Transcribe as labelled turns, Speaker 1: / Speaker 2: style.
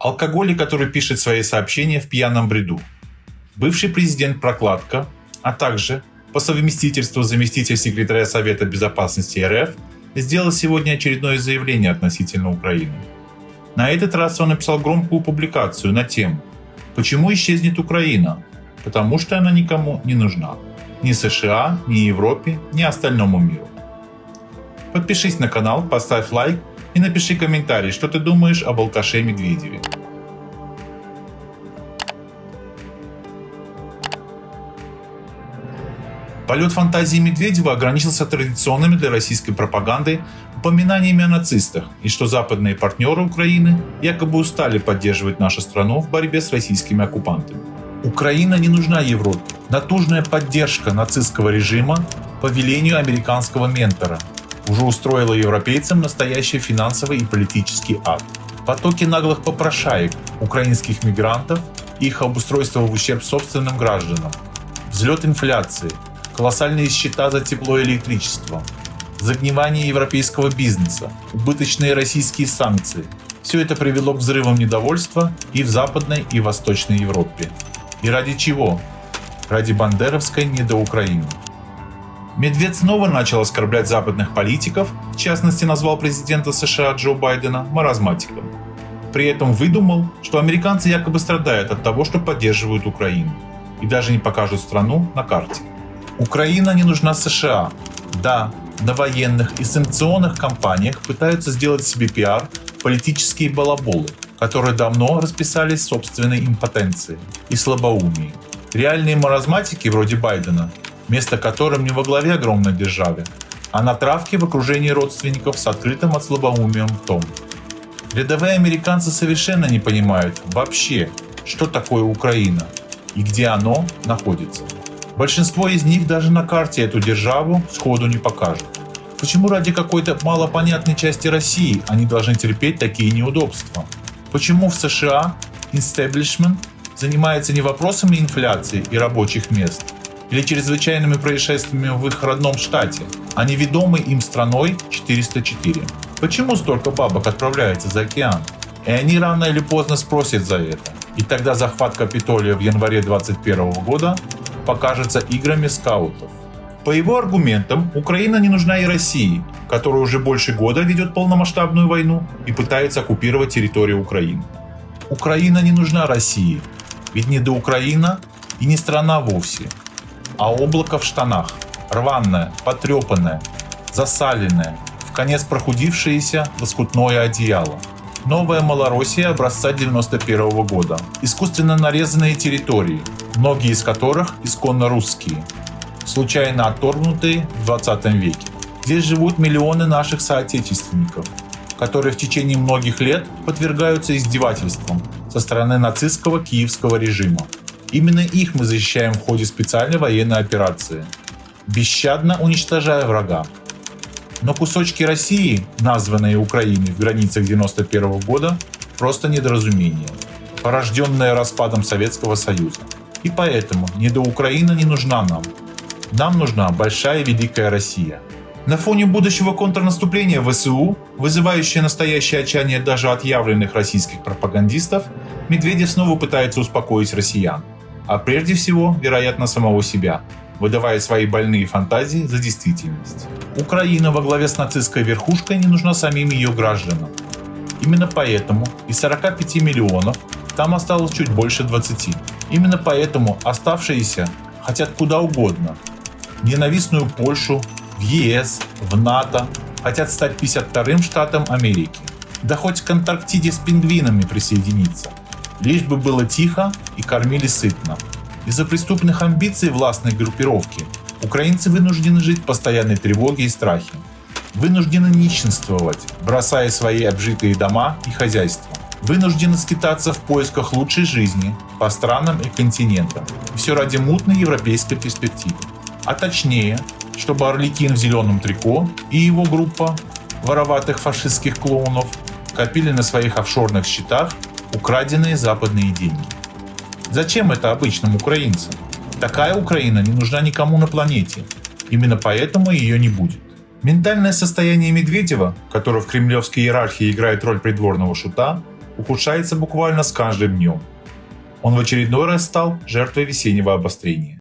Speaker 1: Алкоголик, который пишет свои сообщения в пьяном бреду. Бывший президент Прокладка, а также по совместительству заместитель секретаря Совета Безопасности РФ сделал сегодня очередное заявление относительно Украины. На этот раз он написал громкую публикацию на тему «Почему исчезнет Украина? Потому что она никому не нужна. Ни США, ни Европе, ни остальному миру». Подпишись на канал, поставь лайк и напиши комментарий, что ты думаешь об алкаше Медведеве. Полет фантазии Медведева ограничился традиционными для российской пропаганды упоминаниями о нацистах и что западные партнеры Украины якобы устали поддерживать нашу страну в борьбе с российскими оккупантами. Украина не нужна Европе. Натужная поддержка нацистского режима по велению американского ментора уже устроила европейцам настоящий финансовый и политический ад. Потоки наглых попрошаек, украинских мигрантов их обустройство в ущерб собственным гражданам. Взлет инфляции, колоссальные счета за тепло и электричество, загнивание европейского бизнеса, убыточные российские санкции. Все это привело к взрывам недовольства и в Западной, и в Восточной Европе. И ради чего? Ради бандеровской недоукраины. Медведь снова начал оскорблять западных политиков, в частности назвал президента США Джо Байдена маразматиком. При этом выдумал, что американцы якобы страдают от того, что поддерживают Украину, и даже не покажут страну на карте. Украина не нужна США. Да, на военных и санкционных кампаниях пытаются сделать себе пиар политические балаболы, которые давно расписались собственной импотенцией и слабоумием. Реальные маразматики вроде Байдена место которым не во главе огромной державы, а на травке в окружении родственников с открытым от слабоумием том. Рядовые американцы совершенно не понимают вообще, что такое Украина и где оно находится. Большинство из них даже на карте эту державу сходу не покажут. Почему ради какой-то малопонятной части России они должны терпеть такие неудобства? Почему в США истеблишмент занимается не вопросами инфляции и рабочих мест, или чрезвычайными происшествиями в их родном штате, а не ведомой им страной 404. Почему столько бабок отправляется за океан? И они рано или поздно спросят за это. И тогда захват Капитолия в январе 2021 года покажется играми скаутов. По его аргументам, Украина не нужна и России, которая уже больше года ведет полномасштабную войну и пытается оккупировать территорию Украины. Украина не нужна России, ведь не до Украина и не страна вовсе, а облако в штанах, рваное, потрепанное, засаленное, в конец прохудившееся лоскутное одеяло. Новая Малороссия образца 91 -го года. Искусственно нарезанные территории, многие из которых исконно русские, случайно отторгнутые в 20 веке. Здесь живут миллионы наших соотечественников, которые в течение многих лет подвергаются издевательствам со стороны нацистского киевского режима. Именно их мы защищаем в ходе специальной военной операции, бесщадно уничтожая врага. Но кусочки России, названные Украиной в границах 91 года, просто недоразумение, порожденное распадом Советского Союза. И поэтому недоукраина не нужна нам. Нам нужна большая великая Россия. На фоне будущего контрнаступления ВСУ, вызывающее настоящее отчаяние даже отъявленных российских пропагандистов, Медведев снова пытается успокоить россиян а прежде всего, вероятно, самого себя, выдавая свои больные фантазии за действительность. Украина во главе с нацистской верхушкой не нужна самим ее гражданам. Именно поэтому из 45 миллионов там осталось чуть больше 20. Именно поэтому оставшиеся хотят куда угодно. Ненавистную Польшу, в ЕС, в НАТО, хотят стать 52-м штатом Америки. Да хоть к Антарктиде с пингвинами присоединиться лишь бы было тихо и кормили сытно. Из-за преступных амбиций властной группировки украинцы вынуждены жить в постоянной тревоге и страхе. Вынуждены нищенствовать, бросая свои обжитые дома и хозяйства. Вынуждены скитаться в поисках лучшей жизни по странам и континентам. Все ради мутной европейской перспективы. А точнее, чтобы Орликин в зеленом трико и его группа вороватых фашистских клоунов копили на своих офшорных счетах украденные западные деньги. Зачем это обычным украинцам? Такая Украина не нужна никому на планете. Именно поэтому ее не будет. Ментальное состояние Медведева, которое в кремлевской иерархии играет роль придворного шута, ухудшается буквально с каждым днем. Он в очередной раз стал жертвой весеннего обострения.